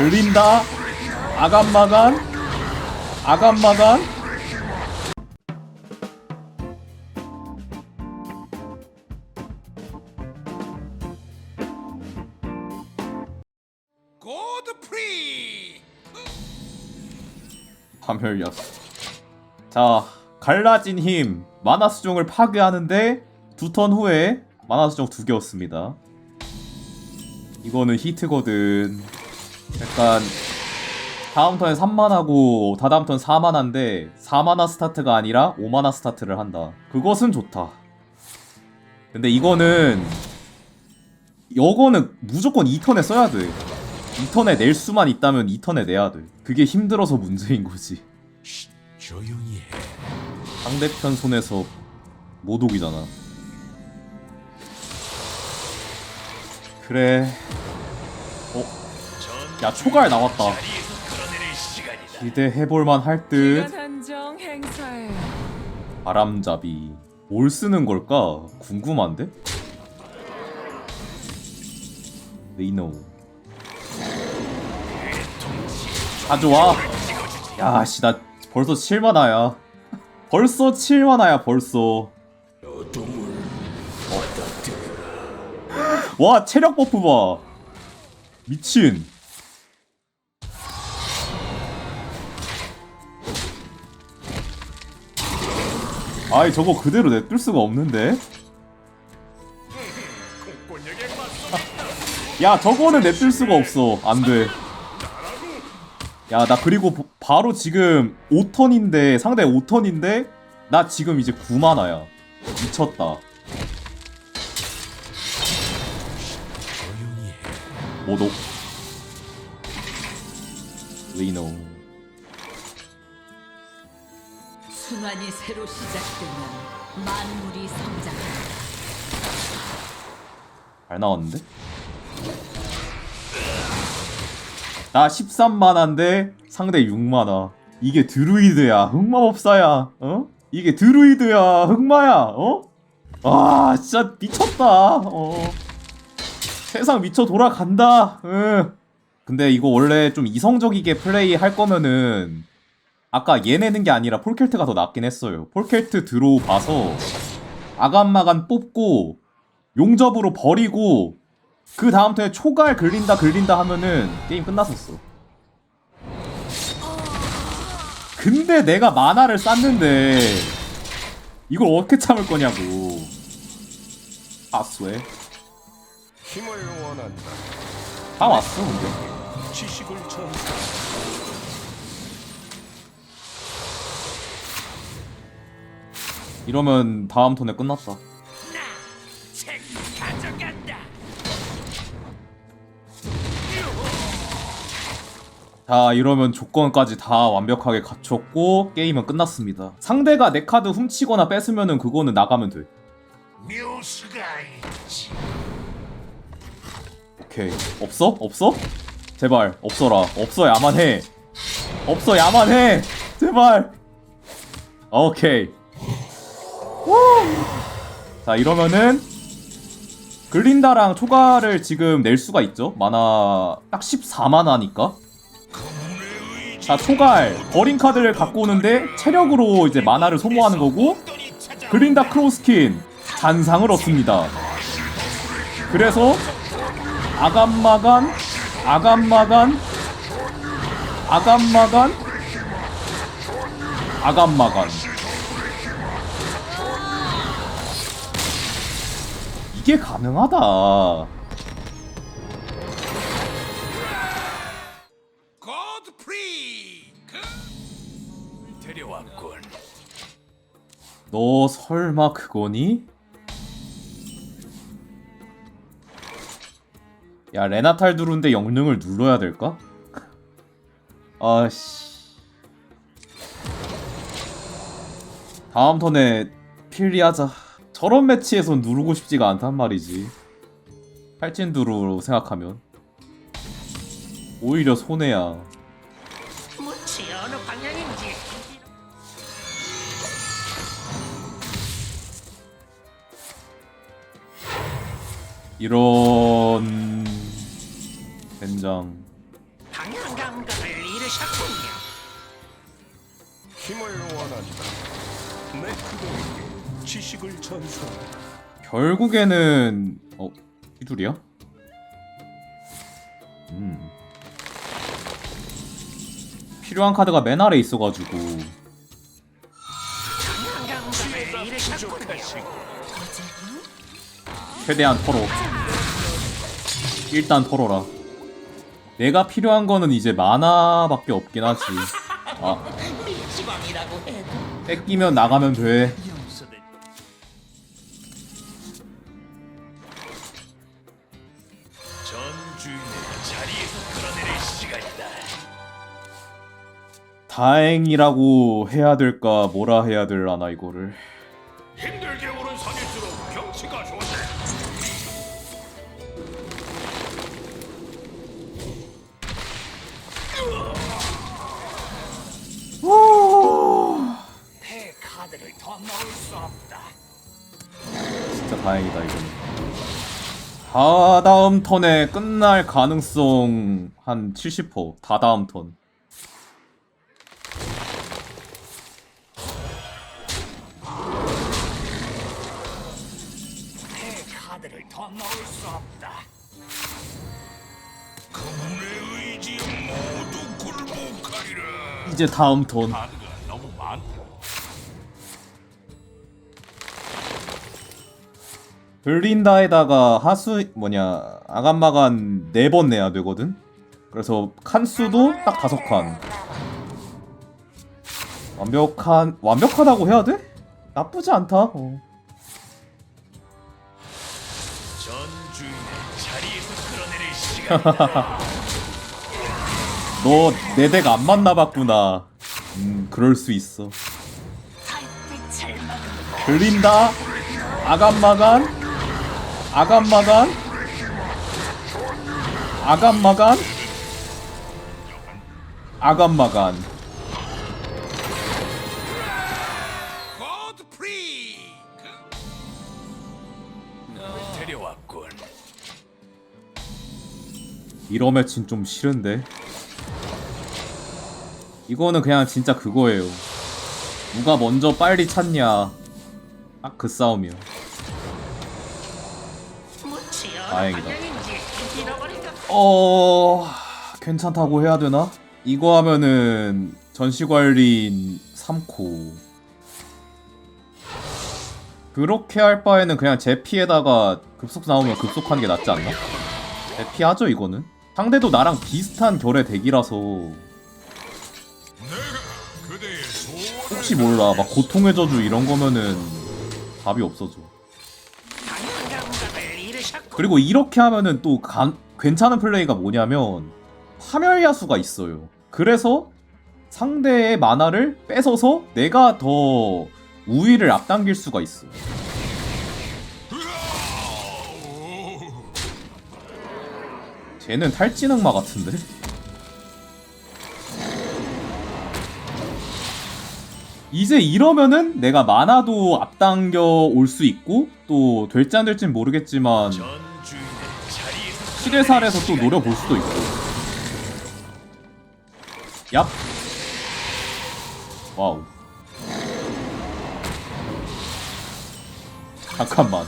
들린다. 아간마간. 아간마간. 고드 프리 파멸이었어. 자 갈라진 힘 마나 수종을 파괴하는데 두 턴 후에 마나 수종 두 개였습니다. 이거는 히트거든 약간 다음 턴에 3만하고 다다음 턴 4만한데 4만화 스타트가 아니라 5만화 스타트를 한다 그것은 좋다 근데 이거는 이거는 무조건 2턴에 써야 돼 2턴에 낼 수만 있다면 2턴에 내야 돼 그게 힘들어서 문제인 거지 조용히 해 상대편 손에서 못 오기잖아. 그래. 어? 야 초갈 나왔다. 기대해볼만 할 듯. 기간 한정 행사에 바람잡이. 뭘 쓰는 걸까? 궁금한데? 레이노. 가져와. 야, 씨, 나 벌써 7만화야. 벌써 7만화야, 벌써. 와, 체력 버프 봐. 미친. 아이, 저거 그대로 냅둘 수가 없는데? 야, 저거는 냅둘 수가 없어. 안 돼. 야, 나 그리고 보- 바로 지금 5턴인데, 상대 5턴인데, 나 지금 이제 9만화야. 미쳤다. 모독. 리노. 순환이 새로 시작되면 만물이 성장한다. 잘 나왔는데? 나 13만화인데 상대 6만화. 이게 드루이드야. 흑마법사야. 어? 이게 드루이드야. 흑마야. 어? 아, 진짜 미쳤다. 어. 세상 미쳐 돌아간다. 응. 근데 이거 원래 좀 이성적이게 플레이 할 거면은 아까 얘 내는 게 아니라 폴켈트가 더 낫긴 했어요. 폴켈트 들어오 봐서 아간마간 뽑고 용접으로 버리고 그 다음 턴에 초갈 글린다 글린다 하면은 게임 끝났었어. 근데 내가 만화를 쌌는데 이걸 어떻게 참을 거냐고. 아스웨. 다 왔어 근데. 이러면 다음 턴에 끝났다. 자 이러면 조건까지 다 완벽하게 갖췄고 게임은 끝났습니다. 상대가 내 카드 훔치거나 뺏으면은 그거는 나가면 돼. 오케이 없어? 없어? 제발 없어라 없어야만 해 없어야만 해 제발 오케이 후. 자 이러면은 글린다랑 초가를 지금 낼 수가 있죠? 만화 딱 14만화니까. 자 초갈. 버린 카드를 갖고 오는데 체력으로 이제 만화를 소모하는 거고 글린다 크로스킨 잔상을 얻습니다. 그래서 아간마간 아간마간 아간마간 아간마간 이게 가능하다. 데려왔군. 너 설마 그거니? 야 레나탈 두른데 영능을 눌러야 될까? 아씨. 다음 턴에 필리하자 저런 매치에선 누르고 싶지가 않단 말이지. 팔진두루로 생각하면. 오히려 손해야. 무치 어느 방향인지. 이런 젠장. 방향 이르셨군요. 힘을 원한다. 내 그동에게 지식을 전수한다. 결국에는 어 휘둘이야? 음 필요한 카드가 맨 아래 있어가지고. 최대한 털어 일단 털어라 내가 필요한 거는 이제 만화밖에 없긴 하지 아 뺏기면 나가면 돼 자리에서 끌어내릴 시간이다. 다행이라고 해야 될까 뭐라 해야 될라나 이거를 다다음 턴에 끝날 가능성 한 70% 다 다음 턴 내 카드를 더 넣을 수 없다. 그분의 의지 모두 굴복하리라. 이제 다음 턴 카드 블린다에다가 하수 뭐냐 아간마간 4번 내야 되거든 그래서 칸수도 딱 다섯 칸 완벽한 완벽하다고 해야 돼? 나쁘지 않다 어. 전주인의 자리에서 끌어내릴 시간이다. 너내덱안 만나봤구나 음 그럴 수 있어 들린다 아간마간 아간마간? 아간마간? 아간마간. 데려왔군. 이러 매친 좀 싫은데? 이거는 그냥 진짜 그거예요. 누가 먼저 빨리 찾냐? 딱그 어느 다행이다. 어... 괜찮다고 해야 되나? 이거 하면은 전시관리인 3코 그렇게 할 바에는 그냥 제 피에다가 급속 나오면 급속하는 게 낫지 않나? 제 피하죠 이거는 상대도 나랑 비슷한 결의 덱이라서 혹시 몰라 막 고통의 저주 이런 거면은 답이 없어져. 그리고 이렇게 하면은 또 간- 괜찮은 플레이가 뭐냐면 파멸 야수가 있어요. 그래서 상대의 만화를 뺏어서 내가 더 우위를 앞당길 수가 있어. 쟤는 탈진흑마 같은데? 이제 이러면은 내가 만화도 앞당겨 올 수 있고 또 될지 안 될진 모르겠지만 전주인의 자리에서 시대살에서 또 노려볼 수도 있고. 얍. 와우. 잠깐만.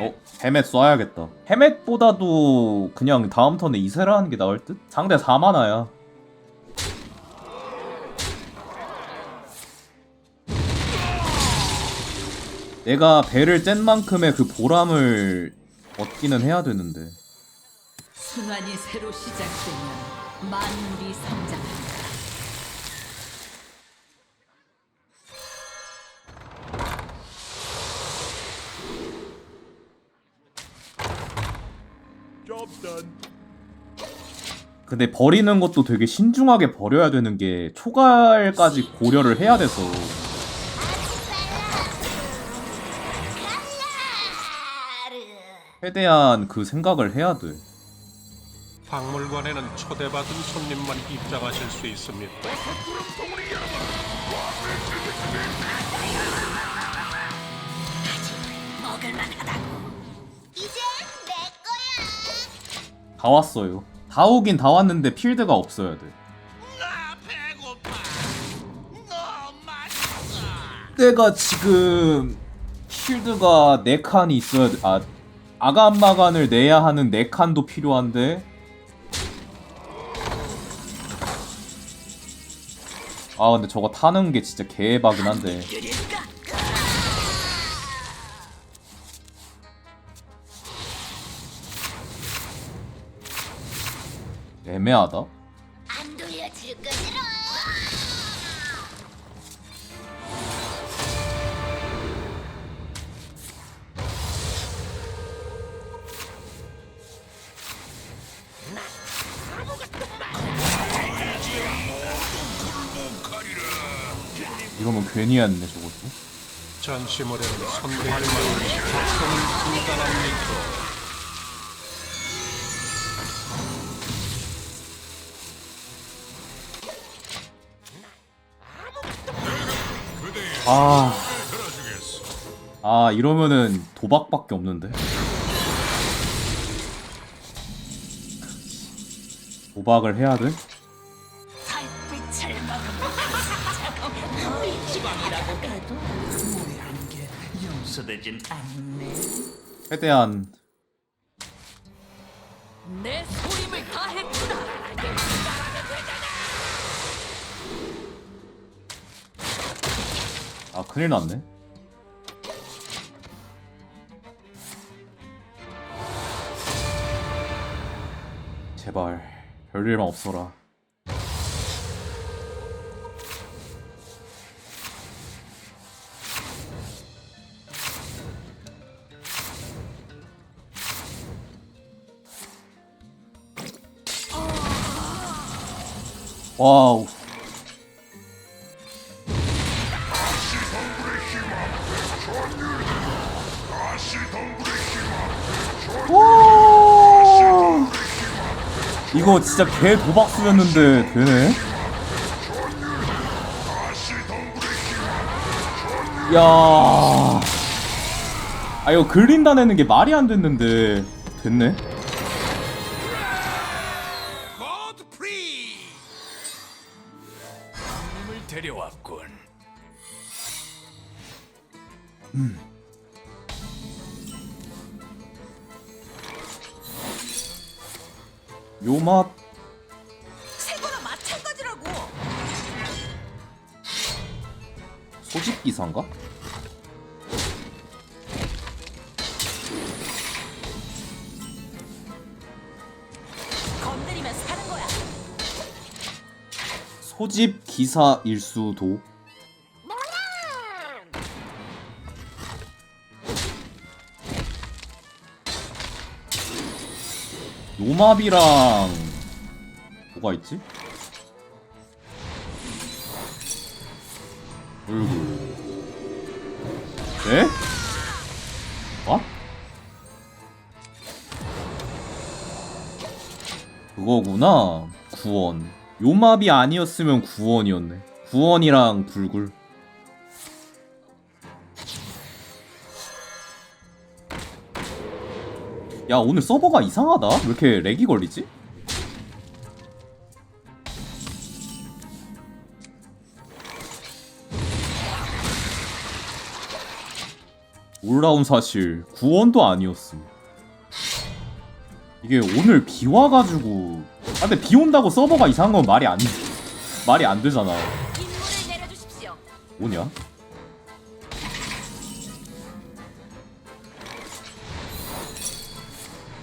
어? 헤멧 쏴야겠다. 헤멧보다도 그냥 다음 턴에 이세라 하는 게 나을 듯? 상대 4만화야 내가 배를 짠 만큼의 그 보람을 얻기는 해야 되는데. 순환이 새로 시작되면 만물이 성장한다. 근데 버리는 것도 되게 신중하게 버려야 되는 게 초갈까지 고려를 해야 돼서 최대한 그 생각을 해야 돼. 박물관에는 초대받은 손님만 입장하실 수 있습니다. 이제 내 거야. 다 왔어요. 다 오긴 다 왔는데 필드가 없어야 돼. 나 배고파. 너무 맛있어. 내가 지금 필드가 4칸이 있어야 돼. 아, 아간마간을 내야 하는 4칸도 필요한데. 아, 근데 저거 타는 게 진짜 개박이긴 한데. 애매하다. 이러면 괜히 했네, 저것도. 전시물에는. 아. 아, 이러면은 도박밖에 없는데. 도박을 해야 돼? 최대한 내 소임을 다했구나. 아 큰일 났네. 제발 별일만 없어라. 와우. 오! 이거 진짜 개 도박 수였는데 되네. 야. 아 이거 글린다 내는 게 말이 안 됐는데 됐네. 건드리면 사는 거야. 소집 기사 일 수도. 노맙이랑 뭐가 있지? 얼굴. 그거구나. 구원. 요맙이 아니었으면 구원이었네. 구원이랑 불굴. 야 오늘 서버가 이상하다. 왜 이렇게 렉이 걸리지? 놀라운 사실 구원도 아니었음. 이게 오늘 비 와가지고 아 근데 비 온다고 서버가 이상한 건 말이 안 말이 안 되잖아. 임무를 내려주십시오. 뭐냐?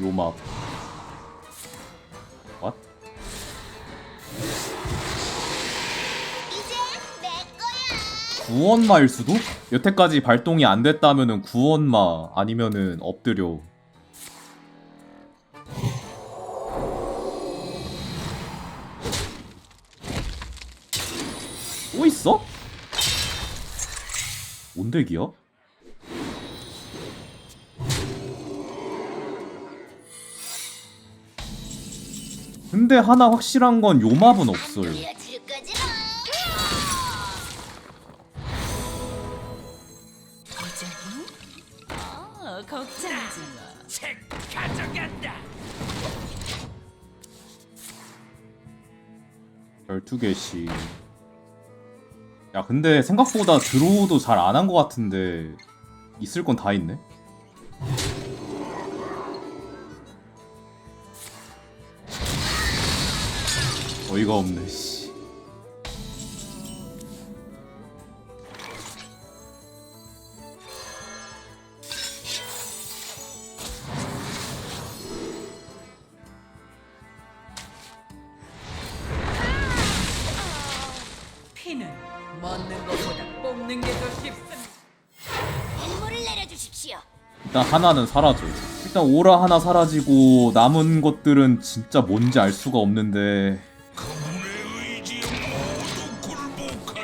요막 왓? 이제 내 거야. 구원마일 수도? 여태까지 발동이 안 됐다면은 구원마 아니면은 엎드려 있어? 뭔 덱이야? 근데 하나 확실한 건 요맙은 없어요 돌려줄 거지롱. 어, 걱정하지 마. 책 가져간다. 12개씩 야 근데 생각보다 드로우도 잘 안 한 것 같은데 있을 건 다 있네? 어이가 없네 씨 일단 하나는 사라져. 일단 오라 하나 사라지고 남은 것들은 진짜 뭔지 알 수가 없는데.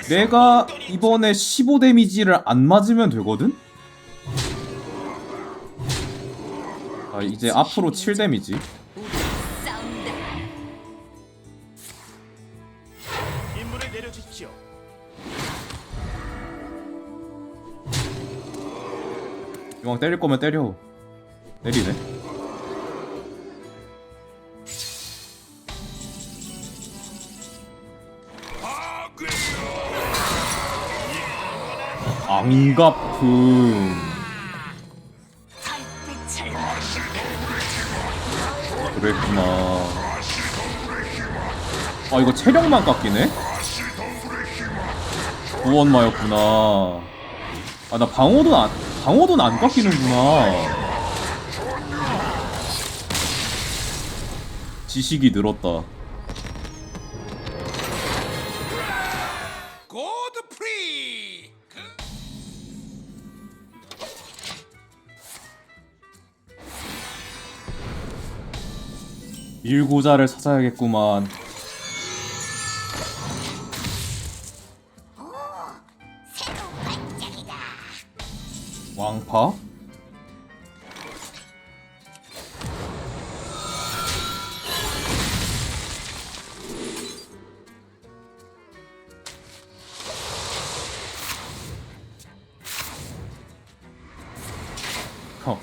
내가 이번에 15 데미지를 안 맞으면 되거든? 아 이제 앞으로 7 데미지 이왕 때릴 거면 때려. 때리네. 앙가품 그랬구나. 아 이거 체력만 깎이네? 구원마였구나. 아 나 방어도 안 방어도 안 깎이는구나 지식이 늘었다 프리. 일고자를 찾아야겠구만 왕파? 허.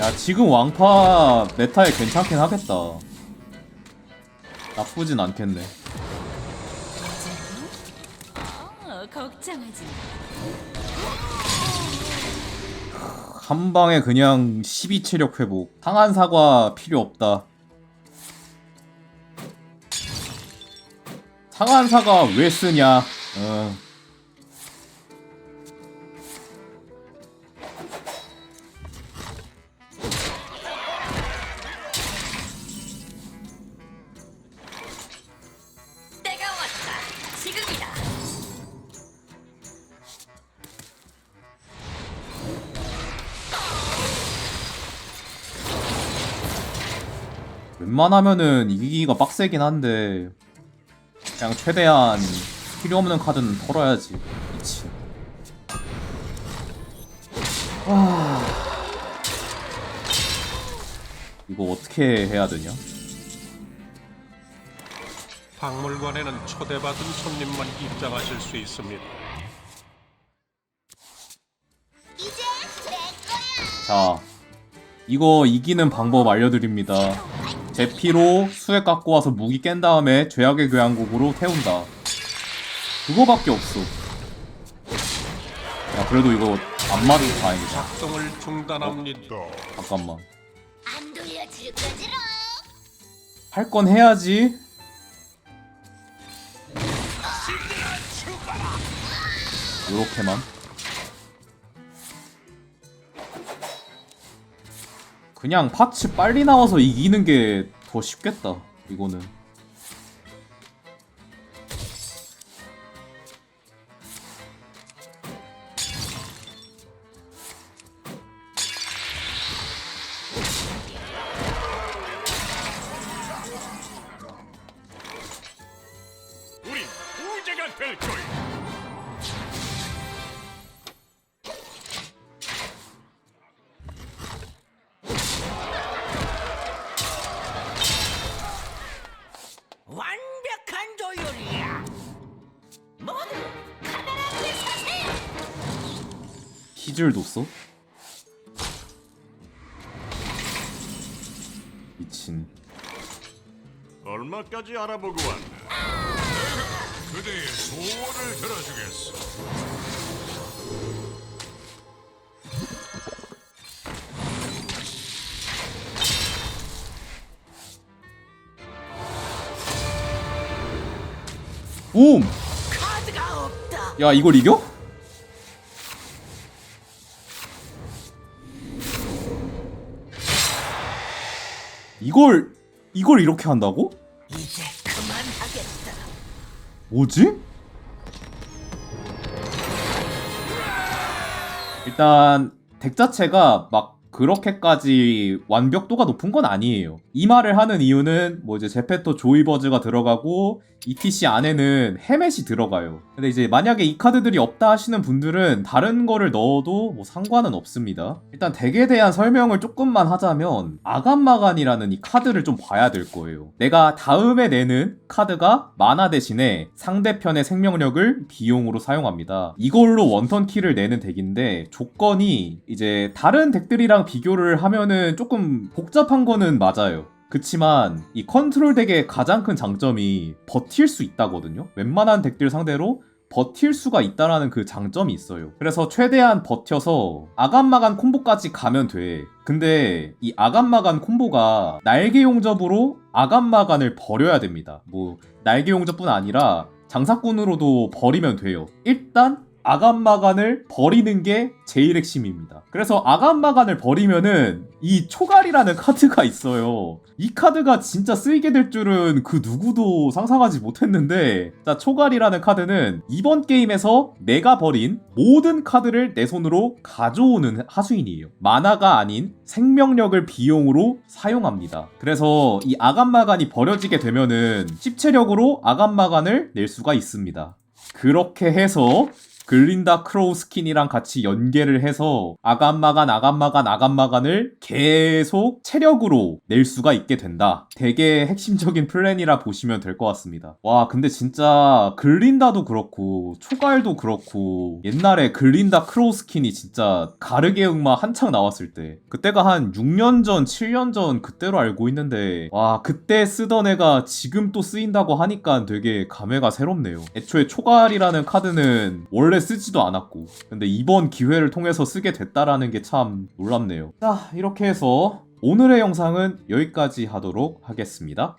야 지금 왕파 메타에 괜찮긴 하겠다 나쁘진 않겠네 걱정하지 마. 한 방에 그냥 12 체력 회복 상한 사과 필요 없다 상한 사과 왜 쓰냐 어. 웬만하면은 이기기가 빡세긴 한데 그냥 최대한 필요 없는 카드는 털어야지. 미친 와 이거 어떻게 해야 되냐? 박물관에는 초대받은 손님만 입장하실 수 있습니다. 자 이거 이기는 방법 알려드립니다 제 피로 수액 갖고 와서 무기 깬 다음에 죄악의 교향곡으로 태운다 그거밖에 없어 야 그래도 이거 안 맞아서 다행이다 작동을 중단합니다. 잠깐만 안 돌려줄 거지롱. 할 건 해야지. 요렇게만. 그냥 파츠 빨리 나와서 이기는 게 더 쉽겠다. 이거는. 피즐도 써? 미친. 얼마까지 알아보고 왔나? 그대의 소원을 들어주겠어. 옴! 카드가 없다. 야 이걸 이겨? 이걸 이렇게 한다고? 이제 그만하겠다. 뭐지? 일단 덱 자체가 막 그렇게까지 완벽도가 높은 건 아니에요. 이 말을 하는 이유는 뭐 이제 제페토 조이버즈가 들어가고 ETC 안에는 헤멧이 들어가요. 근데 이제 만약에 이 카드들이 없다 하시는 분들은 다른 거를 넣어도 뭐 상관은 없습니다. 일단 덱에 대한 설명을 조금만 하자면 아간마간이라는 이 카드를 좀 봐야 될 거예요. 내가 다음에 내는 카드가 마나 대신에 상대편의 생명력을 비용으로 사용합니다. 이걸로 원턴 키를 내는 덱인데 조건이 이제 다른 덱들이랑 비교를 하면은 조금 복잡한 거는 맞아요. 그치만 이 컨트롤 덱의 가장 큰 장점이 버틸 수 있다거든요. 웬만한 덱들 상대로 버틸 수가 있다라는 그 장점이 있어요. 그래서 최대한 버텨서 아간마간 콤보까지 가면 돼. 근데 이 아간마간 콤보가 날개 용접으로 아간마간을 버려야 됩니다. 뭐 날개 용접뿐 아니라 장사꾼으로도 버리면 돼요. 일단 아간마간을 버리는 게 제일 핵심입니다. 그래서 아간마간을 버리면은 이 초갈이라는 카드가 있어요. 이 카드가 진짜 쓰이게 될 줄은 그 누구도 상상하지 못했는데 자 초갈이라는 카드는 이번 게임에서 내가 버린 모든 카드를 내 손으로 가져오는 하수인이에요. 만화가 아닌 생명력을 비용으로 사용합니다. 그래서 이 아간마간이 버려지게 되면은 십체력으로 아간마간을 낼 수가 있습니다. 그렇게 해서 글린다 크로우 스킨이랑 같이 연계를 해서 아간마간 아간마간 아간마간을 계속 체력으로 낼 수가 있게 된다. 되게 핵심적인 플랜이라 보시면 될 것 같습니다. 와 근데 진짜 글린다도 그렇고 초갈도 그렇고 옛날에 글린다 크로우 스킨이 진짜 가르게 흑마 한창 나왔을 때 그때가 한 6년 전 7년 전 그때로 알고 있는데 와 그때 쓰던 애가 지금 또 쓰인다고 하니까 되게 감회가 새롭네요. 애초에 초갈이라는 카드는 원래 쓰지도 않았고 근데 이번 기회를 통해서 쓰게 됐다라는 게 참 놀랍네요. 자 이렇게 해서 오늘의 영상은 여기까지 하도록 하겠습니다.